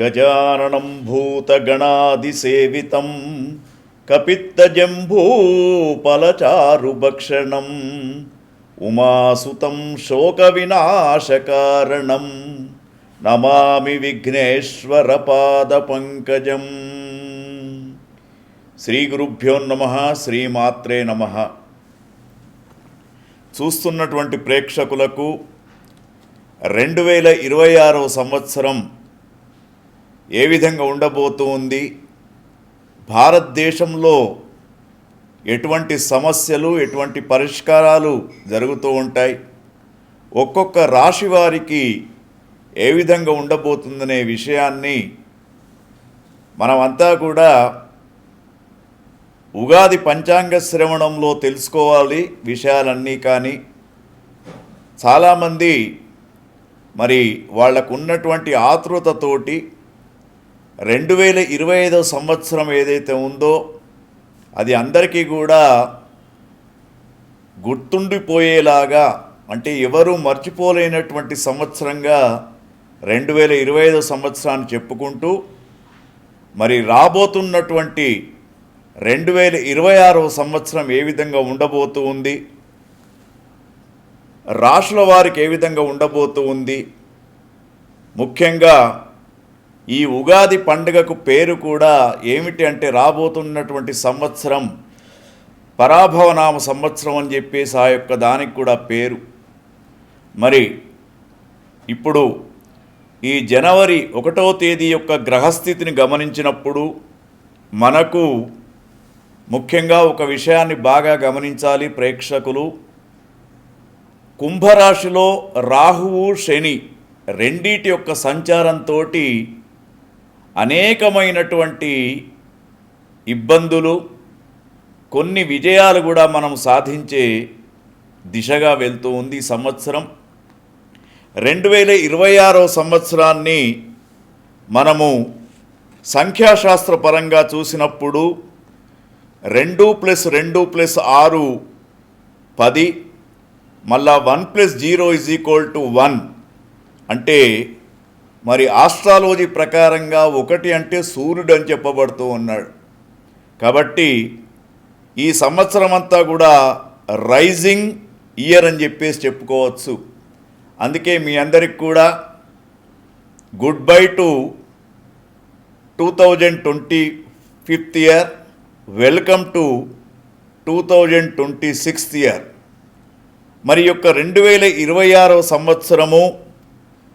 గజాననం భూతగణాదిసేవితం కపిత్తజంభూపలచారుభక్షణం ఉమాసుతం శోకవినాశకారణం నమామి విఘ్నేశ్వర పాదపంకజం శ్రీ గురుభ్యో నమ శ్రీమాత్రే నమ. చూస్తున్నటువంటి ప్రేక్షకులకు రెండు వేల ఇరవై ఆరవ సంవత్సరం ఏ విధంగా ఉండబోతుంది భారతదేశంలో ఎటువంటి సమస్యలు ఎటువంటి పరిష్కారాలు జరుగుతూ ఉంటాయి? ఒక్కొక్క రాశి వారికి ఏ విధంగా ఉండబోతుందనే విషయాన్ని మనమంతా కూడా ఉగాది పంచాంగ శ్రవణంలో తెలుసుకోవాలి విషయాలన్నీ కానీ. చాలామంది మరి వాళ్ళకు ఉన్నటువంటి ఆతృతతోటి రెండు వేల ఇరవై ఐదవ సంవత్సరం ఏదైతే ఉందో అది అందరికీ కూడా గుర్తుండిపోయేలాగా అంటే ఎవరు మర్చిపోలేనటువంటి సంవత్సరంగా రెండు వేల ఇరవై ఐదో సంవత్సరాన్ని చెప్పుకుంటూ మరి రాబోతున్నటువంటి రెండు వేల ఇరవై ఆరో సంవత్సరం ఏ విధంగా ఉండబోతూ ఉంది రాష్ట్రాల వారికి ఏ విధంగా ఉండబోతూ ఉంది ముఖ్యంగా ఈ ఉగాది పండుగకు పేరు కూడా ఏమిటి అంటే రాబోతున్నటువంటి సంవత్సరం పరాభవనామ సంవత్సరం అని చెప్పేసి ఆ యొక్క దానికి కూడా పేరు. మరి ఇప్పుడు ఈ జనవరి ఒకటో తేదీ యొక్క గ్రహస్థితిని గమనించినప్పుడు మనకు ముఖ్యంగా ఒక విషయాన్ని బాగా గమనించాలి ప్రేక్షకులు. కుంభరాశిలో రాహువు శని రెండిటి యొక్క సంచారంతో అనేకమైనటువంటి ఇబ్బందులు కొన్ని విజయాలు కూడా మనం సాధించే దిశగా వెళ్తూ ఉంది సంవత్సరం. రెండు వేల ఇరవై ఆరో సంవత్సరాన్ని మనము సంఖ్యాశాస్త్రపరంగా చూసినప్పుడు రెండు ప్లస్ రెండు ప్లస్ ఆరు పది మళ్ళా one plus zero is equal to one అంటే మరి ఆస్ట్రాలజీ ప్రకారంగా ఒకటి అంటే సూర్యుడు అని చెప్పబడుతూ ఉన్నాడు. కాబట్టి ఈ సంవత్సరం అంతా కూడా రైజింగ్ ఇయర్ అని చెప్పేసి చెప్పుకోవచ్చు. అందుకే మీ అందరికి కూడా good bye to two thousand twenty fifth year. Welcome to two thousand twenty sixth year. మరి యొక్క రెండు వేల ఇరవై ఆరవ సంవత్సరము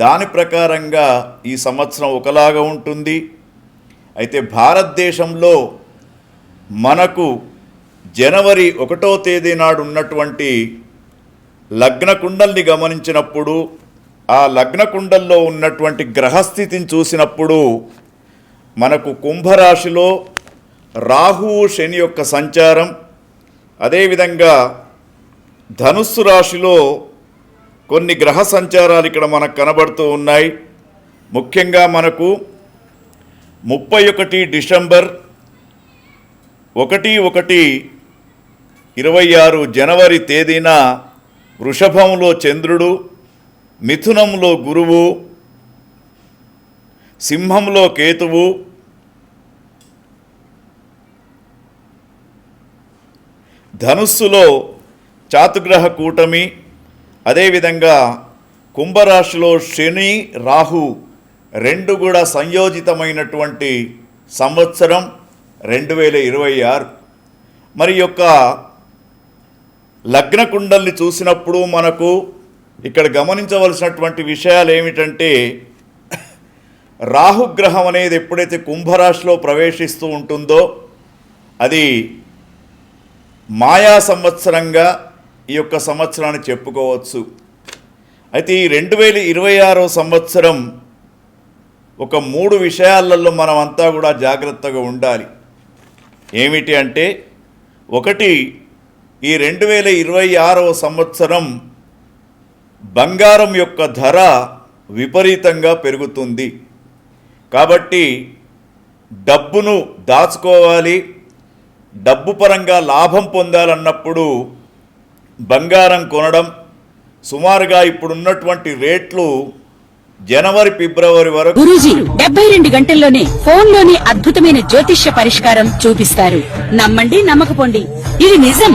దాని ప్రకారంగా ఈ సంవత్సరం ఒకలాగా ఉంటుంది. అయితే భారతదేశంలో మనకు జనవరి ఒకటో తేదీ నాడు ఉన్నటువంటి లగ్న కుండల్ని గమనించినప్పుడు ఆ లగ్న కుండల్లో ఉన్నటువంటి గ్రహస్థితిని చూసినప్పుడు మనకు కుంభరాశిలో రాహువు శని యొక్క సంచారం అదేవిధంగా ధనుస్సు రాశిలో కొన్ని గ్రహ సంచారాలు ఇక్కడ మనకు కనబడుతూ ఉన్నాయి. ముఖ్యంగా మనకు ముప్పై ఒకటి డిసెంబర్ ఒకటి ఒకటి ఇరవై ఆరు జనవరి తేదీన వృషభంలో చంద్రుడు మిథునంలో గురువు సింహంలో కేతువు ధనుస్సులో చాతుగ్రహ కూటమి అదేవిధంగా కుంభరాశిలో శని రాహు రెండు కూడా సంయోజితమైనటువంటి సంవత్సరం రెండు వేల ఇరవై ఆరు. మరి యొక్క లగ్న కుండల్ని చూసినప్పుడు మనకు ఇక్కడ గమనించవలసినటువంటి విషయాలు ఏమిటంటే రాహుగ్రహం అనేది ఎప్పుడైతే కుంభరాశిలో ప్రవేశిస్తూ ఉంటుందో అది మాయా సంవత్సరంగా ఈ యొక్క సంవత్సరాన్ని చెప్పుకోవచ్చు. అయితే ఈ రెండు వేల ఇరవై ఆరో సంవత్సరం ఒక మూడు విషయాలలో మనం అంతా కూడా జాగ్రత్తగా ఉండాలి. ఏమిటి అంటే ఒకటి ఈ రెండు వేల ఇరవై ఆరవ సంవత్సరం బంగారం యొక్క ధర విపరీతంగా పెరుగుతుంది. కాబట్టి డబ్బును దాచుకోవాలి డబ్బు పరంగా లాభం పొందాలన్నప్పుడు బంగారం కొనడం సుమారుగా ఇప్పుడున్నటువంటి రేట్లు జనవరి ఫిబ్రవరి వరకు గురూజీ డెబ్బై రెండు గంటల్లోనే ఫోన్లోని అద్భుతమైన జ్యోతిష్య పరిష్కారం చూపిస్తారు. నమ్మండి నమ్మకపోండి. ఇది నిజం.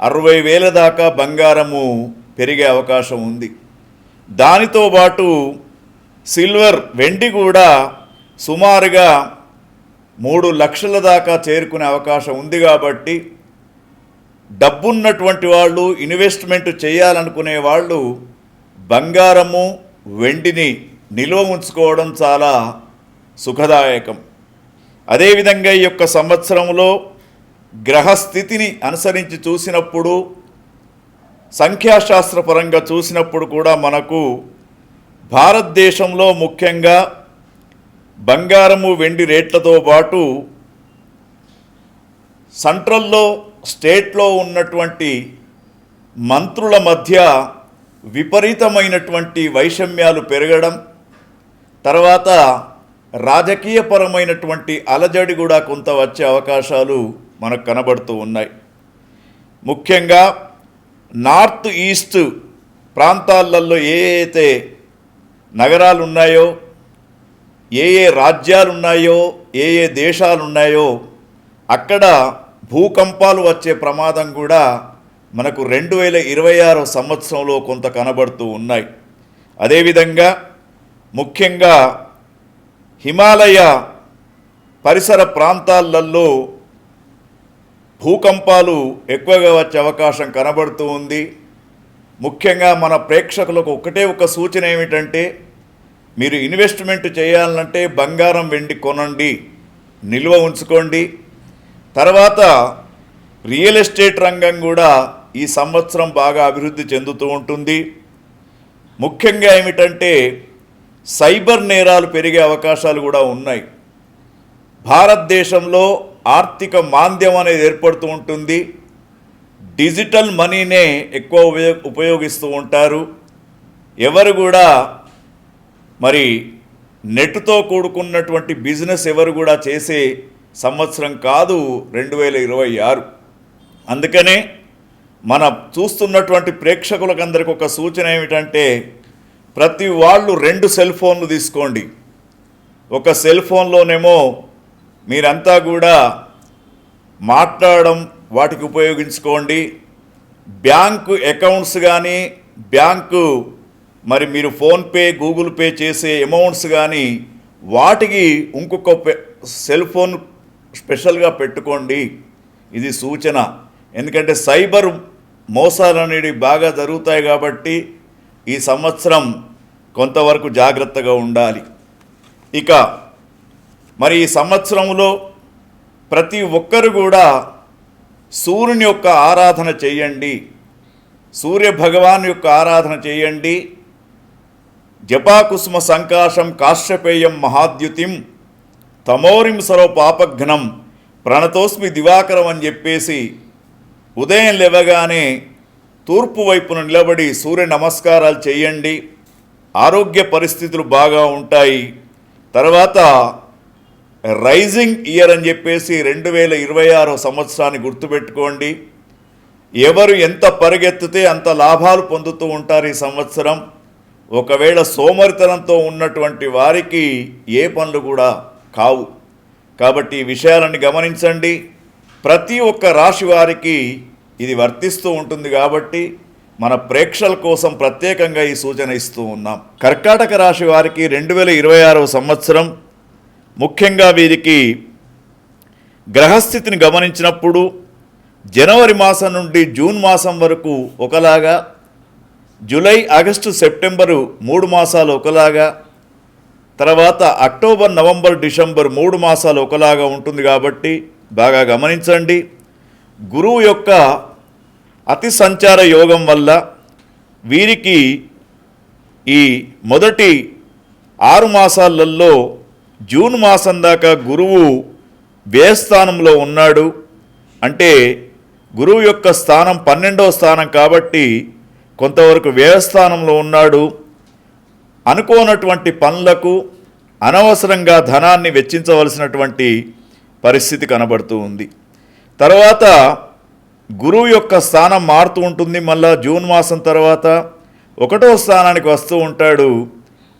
అరవై వేల దాకా బంగారము పెరిగే అవకాశం ఉంది. దానితో పాటు సిల్వర్ వెండి కూడా సుమారుగా మూడు లక్షల దాకా చేరుకునే అవకాశం ఉంది కాబట్టి డబ్బున్నటువంటి వాళ్ళు ఇన్వెస్ట్మెంట్ చేయాలనుకునే వాళ్ళు బంగారము వెండిని నిల్వ ఉంచుకోవడం చాలా సుఖదాయకం. అదేవిధంగా ఈ యొక్క సంవత్సరంలో గ్రహస్థితిని అనుసరించి చూసినప్పుడు సంఖ్యాశాస్త్రపరంగా చూసినప్పుడు కూడా మనకు భారతదేశంలో ముఖ్యంగా బంగారము వెండి రేట్లతో పాటు సెంట్రల్లో స్టేట్లో ఉన్నటువంటి మంత్రుల మధ్య విపరీతమైనటువంటి వైషమ్యాలు పెరగడం తర్వాత రాజకీయపరమైనటువంటి అలజడి కూడా కొంత వచ్చే అవకాశాలు మనకు కనబడుతూ ఉన్నాయి. ముఖ్యంగా నార్త్ ఈస్ట్ ప్రాంతాలలో ఏ అయితే నగరాలు ఉన్నాయో ఏ ఏ రాజ్యాలు ఉన్నాయో ఏ ఏ దేశాలు ఉన్నాయో అక్కడ భూకంపాలు వచ్చే ప్రమాదం కూడా మనకు రెండు వేల ఇరవై ఆరో సంవత్సరంలో కొంత కనబడుతూ ఉన్నాయి. అదేవిధంగా ముఖ్యంగా హిమాలయ పరిసర ప్రాంతాలలో భూకంపాలు ఎక్కువగా వచ్చే అవకాశం కనబడుతూ ఉంది. ముఖ్యంగా మన ప్రేక్షకులకు ఒకటే ఒక సూచన ఏమిటంటే మీరు ఇన్వెస్ట్మెంట్ చేయాలంటే బంగారం వెండి కొనండి నిల్వ ఉంచుకోండి. తర్వాత రియల్ ఎస్టేట్ రంగం కూడా ఈ సంవత్సరం బాగా అభివృద్ధి చెందుతూ ఉంటుంది. ముఖ్యంగా ఏమిటంటే సైబర్ నేరాలు పెరిగే అవకాశాలు కూడా ఉన్నాయి. భారతదేశంలో ఆర్థిక మాంద్యం అనేది ఏర్పడుతూ ఉంటుంది. డిజిటల్ మనీనే ఎక్కువ ఉపయోగ ఉపయోగిస్తూ ఉంటారు. ఎవరు కూడా మరి నెట్తో కూడుకున్నటువంటి బిజినెస్ ఎవరు కూడా చేసే సంవత్సరం కాదు రెండు వేల ఇరవై ఆరు. అందుకనే మన చూస్తున్నటువంటి ప్రేక్షకులకందరికి ఒక సూచన ఏమిటంటే ప్రతి వాళ్ళు రెండు సెల్ ఫోన్లు తీసుకోండి. ఒక సెల్ ఫోన్లోనేమో మీరంతా కూడా మాట్లాడడం వాటికి ఉపయోగించుకోండి. బ్యాంకు అకౌంట్స్ కానీ బ్యాంకు మరి మీరు ఫోన్పే గూగుల్ పే చేసే అమౌంట్స్ కానీ వాటికి ఇంకొక సెల్ ఫోన్ స్పెషల్గా పెట్టుకోండి. ఇది సూచన. ఎందుకంటే సైబర్ మోసాలు అనేవి బాగా జరుగుతాయి కాబట్టి ఈ సంవత్సరం కొంతవరకు జాగ్రత్తగా ఉండాలి. ఇక మరి ఈ సంవత్సరంలో ప్రతి ఒక్కరు కూడా సూర్యుని యొక్క ఆరాధన చేయండి. సూర్య భగవాన్ యొక్క ఆరాధన చేయండి. జపాకుసుమ సంకాశం కాశ్యపేయం మహాద్యుతిం తమోరిం సరో పాపఘ్నం ప్రణతోస్మి దివాకరం అని చెప్పేసి ఉదయం లేవగానే తూర్పు వైపున నిలబడి సూర్య నమస్కారాలు చేయండి. ఆరోగ్య పరిస్థితులు బాగా ఉంటాయి. తర్వాత రైజింగ్ ఇయర్ అని చెప్పేసి రెండు వేల ఇరవై ఆరో సంవత్సరాన్ని గుర్తుపెట్టుకోండి. ఎవరు ఎంత పరిగెత్తితే అంత లాభాలు పొందుతూ ఉంటారు ఈ సంవత్సరం. ఒకవేళ సోమరితనంతో ఉన్నటువంటి వారికి ఏ పనులు కూడా కావు. కాబట్టి ఈ విషయాలను గమనించండి. ప్రతి ఒక్క రాశి వారికి ఇది వర్తిస్తూ ఉంటుంది కాబట్టి మన ప్రేక్షకుల కోసం ప్రత్యేకంగా ఈ సూచన ఇస్తూ ఉన్నాం. కర్కాటక రాశి వారికి రెండు వేల ఇరవై ఆరవ సంవత్సరం ముఖ్యంగా వీరికి గ్రహస్థితిని గమనించినప్పుడు జనవరి మాసం నుండి జూన్ మాసం వరకు ఒకలాగా జూలై ఆగస్టు సెప్టెంబరు మూడు మాసాలు ఒకలాగా తర్వాత అక్టోబర్ నవంబర్ డిసెంబర్ మూడు మాసాలు ఒకలాగా ఉంటుంది కాబట్టి బాగా గమనించండి. గురువు యొక్క అతి సంచార యోగం వల్ల వీరికి ఈ మొదటి ఆరు మాసాలలో జూన్ మాసం దాకా గురువు వ్యయస్థానంలో ఉన్నాడు. అంటే గురువు యొక్క స్థానం పన్నెండవ స్థానం కాబట్టి కొంతవరకు వ్యయస్థానంలో ఉన్నాడు. అనుకోనటువంటి పనులకు అనవసరంగా ధనాన్ని వెచ్చించవలసినటువంటి పరిస్థితి కనబడుతూ ఉంది. తర్వాత గురువు యొక్క స్థానం మారుతూ ఉంటుంది. మళ్ళా జూన్ మాసం తర్వాత ఒకటో స్థానానికి వస్తూ ఉంటాడు.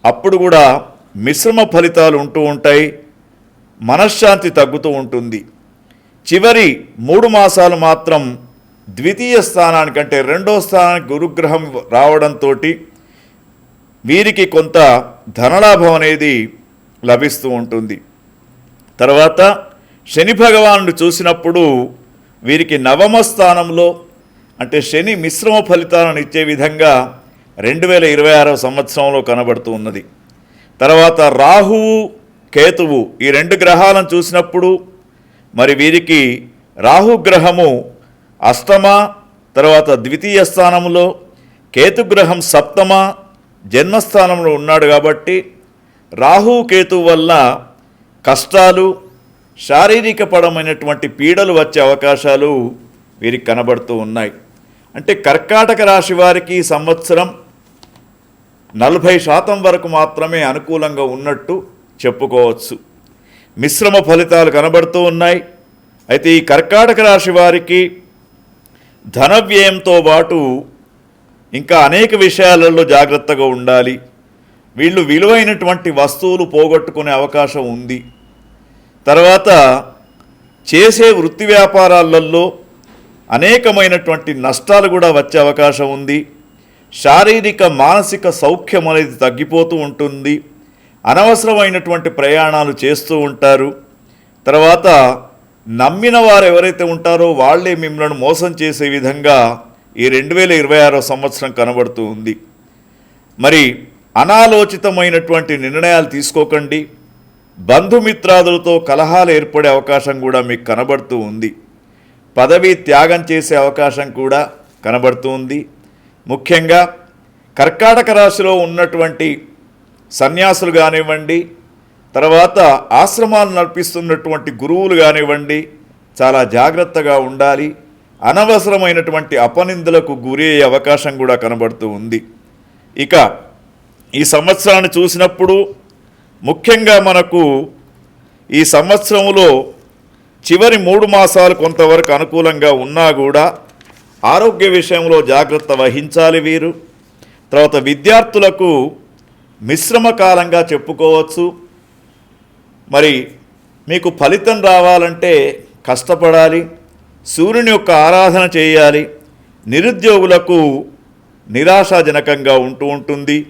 అప్పుడు కూడా మిశ్రమ ఫలితాలు ఉంటూ ఉంటాయి మనశ్శాంతి తగ్గుతూ ఉంటుంది. చివరి మూడు మాసాలు మాత్రం ద్వితీయ స్థానానికంటే రెండో స్థానానికి గురుగ్రహం రావడంతో వీరికి కొంత ధనలాభం అనేది లభిస్తూ ఉంటుంది. తర్వాత శని భగవానుడు చూసినప్పుడు వీరికి నవమ స్థానంలో అంటే శని మిశ్రమ ఫలితాలను ఇచ్చే విధంగా రెండు వేల ఇరవై ఆరవ సంవత్సరంలో కనబడుతూ ఉన్నది. తర్వాత రాహువు కేతువు ఈ రెండు గ్రహాలను చూసినప్పుడు మరి వీరికి రాహుగ్రహము అష్టమ తర్వాత ద్వితీయ స్థానంలో కేతుగ్రహం సప్తమ జన్మస్థానంలో ఉన్నాడు కాబట్టి రాహు కేతు వల్ల కష్టాలు శారీరకపరమైనటువంటి పీడలు వచ్చే అవకాశాలు వీరికి కనబడుతూ ఉన్నాయి. అంటే కర్కాటక రాశి వారికి సంవత్సరం నలభై శాతం వరకు మాత్రమే అనుకూలంగా ఉన్నట్టు చెప్పుకోవచ్చు. మిశ్రమ ఫలితాలు కనబడుతూ ఉన్నాయి. అయితే ఈ కర్కాటక రాశి వారికి ధన వ్యయంతో పాటు ఇంకా అనేక విషయాలలో జాగ్రత్తగా ఉండాలి. వీళ్ళు విలువైనటువంటి వస్తువులు పోగొట్టుకునే అవకాశం ఉంది. తర్వాత చేసే వృత్తి వ్యాపారాలలో అనేకమైనటువంటి నష్టాలు కూడా వచ్చే అవకాశం ఉంది. శారీరక మానసిక సౌఖ్యం అనేది తగ్గిపోతూ ఉంటుంది. అనవసరమైనటువంటి ప్రయాణాలు చేస్తూ ఉంటారు. తర్వాత నమ్మిన వారు ఎవరైతే ఉంటారో వాళ్ళే మిమ్మల్ని మోసం చేసే విధంగా ఈ రెండు వేల ఇరవై ఆరో సంవత్సరం కనబడుతూ ఉంది. మరి అనాలోచితమైనటువంటి నిర్ణయాలు తీసుకోకండి. బంధుమిత్రాదులతో కలహాలు ఏర్పడే అవకాశం కూడా మీకు కనబడుతూ ఉంది. పదవి త్యాగం చేసే అవకాశం కూడా కనబడుతూ ఉంది. ముఖ్యంగా కర్కాటక రాశిలో ఉన్నటువంటి సన్యాసులు కానివ్వండి తర్వాత ఆశ్రమాలు నడిపిస్తున్నటువంటి గురువులు కానివ్వండి చాలా జాగ్రత్తగా ఉండాలి. అనవసరమైనటువంటి అపనిందులకు గురయ్యే అవకాశం కూడా కనబడుతూ ఉంది. ఇక ఈ సంవత్సరాన్ని చూసినప్పుడు ముఖ్యంగా మనకు ఈ సంవత్సరంలో చివరి మూడు మాసాలు కొంతవరకు అనుకూలంగా ఉన్నా కూడా ఆరోగ్య విషయంలో జాగ్రత్త వహించాలి వీరు. తర్వాత విద్యార్థులకు మిశ్రమ కాలంగా చెప్పుకోవచ్చు. మరి మీకు ఫలితం రావాలంటే కష్టపడాలి. సూర్యుని యొక్క ఆరాధన చేయాలి. నిరుద్యోగులకు నిరాశాజనకంగా ఉంటూ ఉంటుంది.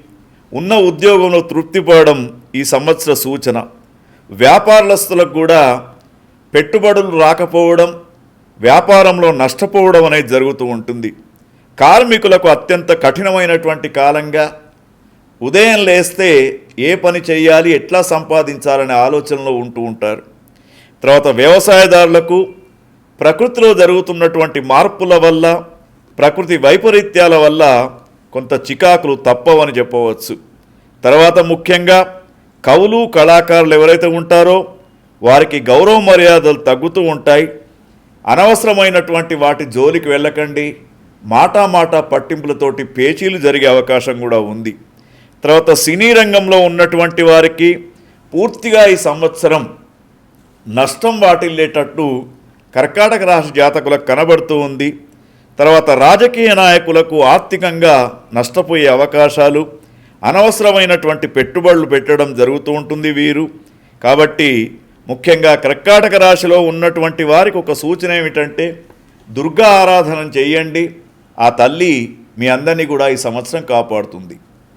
ఉన్న ఉద్యోగంలో తృప్తిపడడం ఈ సంవత్సర సూచన. వ్యాపారస్తులకు కూడా పెట్టుబడులు రాకపోవడం వ్యాపారంలో నష్టపోవడం అనేది జరుగుతూ ఉంటుంది. కార్మికులకు అత్యంత కఠినమైనటువంటి కాలంగా ఉదయం లేస్తే ఏ పని చేయాలి ఎట్లా సంపాదించాలనే ఆలోచనలో ఉంటూ ఉంటారు. తర్వాత వ్యవసాయదారులకు ప్రకృతిలో జరుగుతున్నటువంటి మార్పుల వల్ల ప్రకృతి వైపరీత్యాల వల్ల కొంత చికాకులు తప్పవని చెప్పవచ్చు. తర్వాత ముఖ్యంగా కవులు కళాకారులు ఎవరైతే ఉంటారో వారికి గౌరవ మర్యాదలు తగ్గుతూ ఉంటాయి. అనవసరమైనటువంటి వాటి జోలికి వెళ్ళకండి. మాటామాట పట్టింపులతోటి పేచీలు జరిగే అవకాశం కూడా ఉంది. తర్వాత సినీ రంగంలో ఉన్నటువంటి వారికి పూర్తిగా ఈ సంవత్సరం నష్టం వాటిల్లేటట్టు కర్కాటక రాశి జాతకులకు కనబడుతూ ఉంది. తర్వాత రాజకీయ నాయకులకు ఆర్థికంగా నష్టపోయే అవకాశాలు అనవసరమైనటువంటి పెట్టుబడులు పెట్టడం జరుగుతూ ఉంటుంది వీరు. కాబట్టి ముఖ్యంగా కర్కాటక రాశిలో ఉన్నటువంటి వారికి ఒక సూచన ఏమిటంటే దుర్గా ఆరాధన చేయండి. ఆ తల్లి మీ అందరినీ కూడా ఈ సంవత్సరం కాపాడుతుంది.